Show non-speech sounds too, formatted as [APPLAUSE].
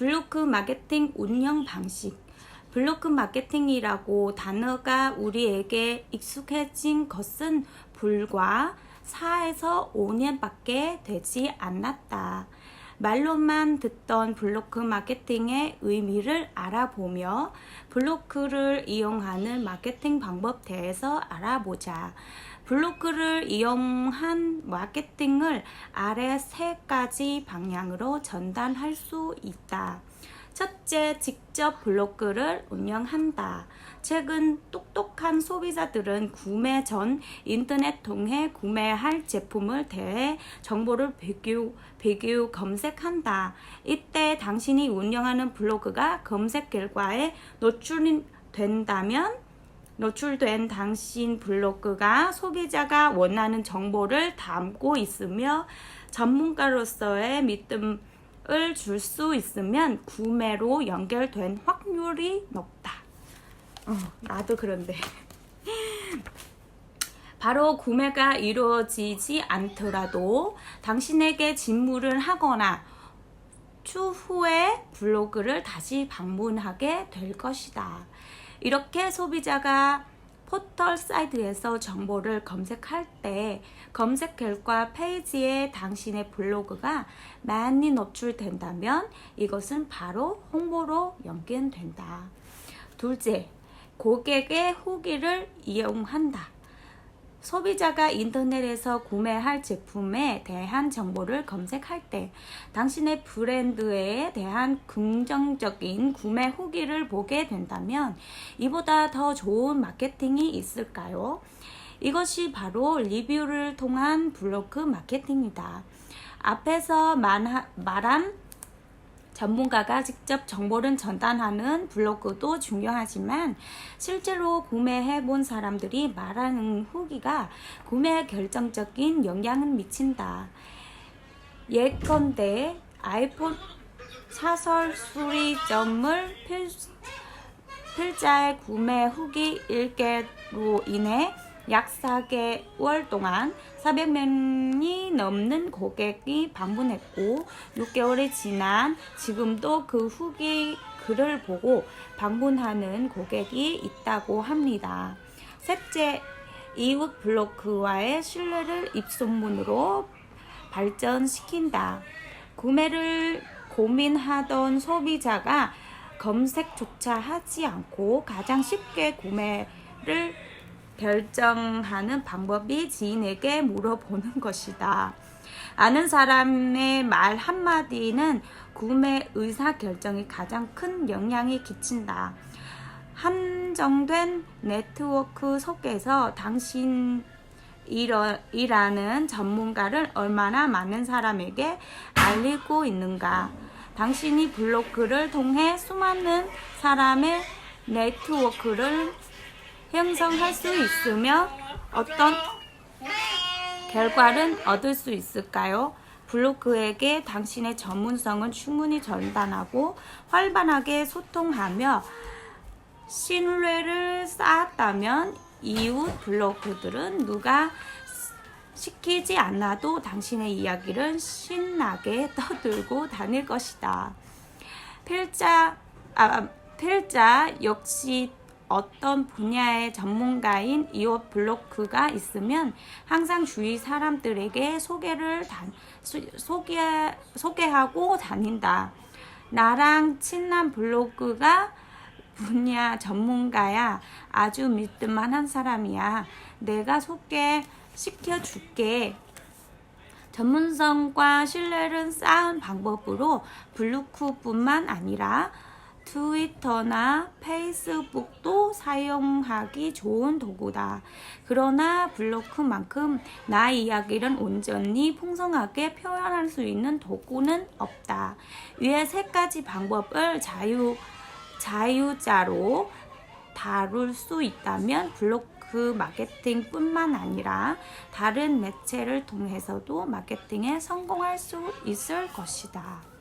블로그 마케팅 운영 방식. 블로그 마케팅이라고 단어가 우리에게 익숙해진 것은 불과 4에서 5년밖에 되지 않았다. 말로만 듣던 블로그 마케팅의 의미를 알아보며 블로그를 이용하는 마케팅 방법 대해서 알아보자. 블로그를 이용한 마케팅을 아래 세 가지 방향으로 전달할 수 있다. 첫째, 직접 블로그를 운영한다. 최근 똑똑한 소비자들은 구매 전 인터넷 통해 구매할 제품을 대해 정보를 비교, 비교 검색한다. 이때 당신이 운영하는 블로그가 검색 결과에 노출된다면 노출된 당신 블로그가 소비자가 원하는 정보를 담고 있으며 전문가로서의 믿음을 줄 수 있으면 구매로 연결된 확률이 높다. 어, 나도 그런데. [LAUGHS] 바로 구매가 이루어지지 않더라도 당신에게 질문을 하거나 추후에 블로그를 다시 방문하게 될 것이다. 이렇게 소비자가 포털 사이트에서 정보를 검색할 때 검색 결과 페이지에 당신의 블로그가 많이 노출된다면 이것은 바로 홍보로 연결된다. 둘째, 고객의 후기를 이용한다. 소비자가 인터넷에서 구매할 제품에 대한 정보를 검색할 때 당신의 브랜드에 대한 긍정적인 구매 후기를 보게 된다면 이보다 더 좋은 마케팅이 있을까요? 이것이 바로 리뷰를 통한 블로그 마케팅이다. 앞에서 말한 전문가가 직접 정보를 전달하는 블로그도 중요하지만 실제로 구매해 본 사람들이 말하는 후기가 구매에 결정적인 영향을 미친다. 예컨대 아이폰 사설 수리점을 필, 필자의 구매 후기 1개로 인해 약 4개월 동안 400명이 넘는 고객이 방문했고 6개월이 지난 지금도 그 후기 글을 보고 방문하는 고객이 있다고 합니다. 셋째, 이웃 블로그와의 신뢰를 입소문으로 발전시킨다. 구매를 고민하던 소비자가 검색조차 하지 않고 가장 쉽게 구매를 결정하는 방법이 지인에게 물어보는 것이다. 아는 사람의 말 한마디는 구매 의사 결정에 가장 큰 영향이 끼친다. 한정된 네트워크 속에서 당신 이라는 전문가를 얼마나 많은 사람에게 알리고 있는가. 당신이 블로그를 통해 수많은 사람의 네트워크를 형성할 수 있으며 어떤 결과를 얻을 수 있을까요? 블로그에게 당신의 전문성을 충분히 전달하고 활발하게 소통하며 신뢰를 쌓았다면 이웃 블로그들은 누가 시키지 않아도 당신의 이야기를 신나게 [LAUGHS] 떠들고 다닐 것이다. 필자, 아, 필자 역시 어떤 분야의 전문가인 이웃 블로그가 있으면 항상 주위 사람들에게 소개를 다, 소, 소개, 소개하고 다닌다. 나랑 친한 블로그가 분야 전문가야. 아주 믿을만한 사람이야. 내가 소개 시켜 줄게. 전문성과 신뢰를 쌓은 방법으로 블로그뿐만 아니라 트위터나 페이스북도 사용하기 좋은 도구다. 그러나 블로그만큼 나 이야기를 온전히 풍성하게 표현할 수 있는 도구는 없다. 위의 세 가지 방법을 자유, 자유자로 다룰 수 있다면 블로그 마케팅뿐만 아니라 다른 매체를 통해서도 마케팅에 성공할 수 있을 것이다.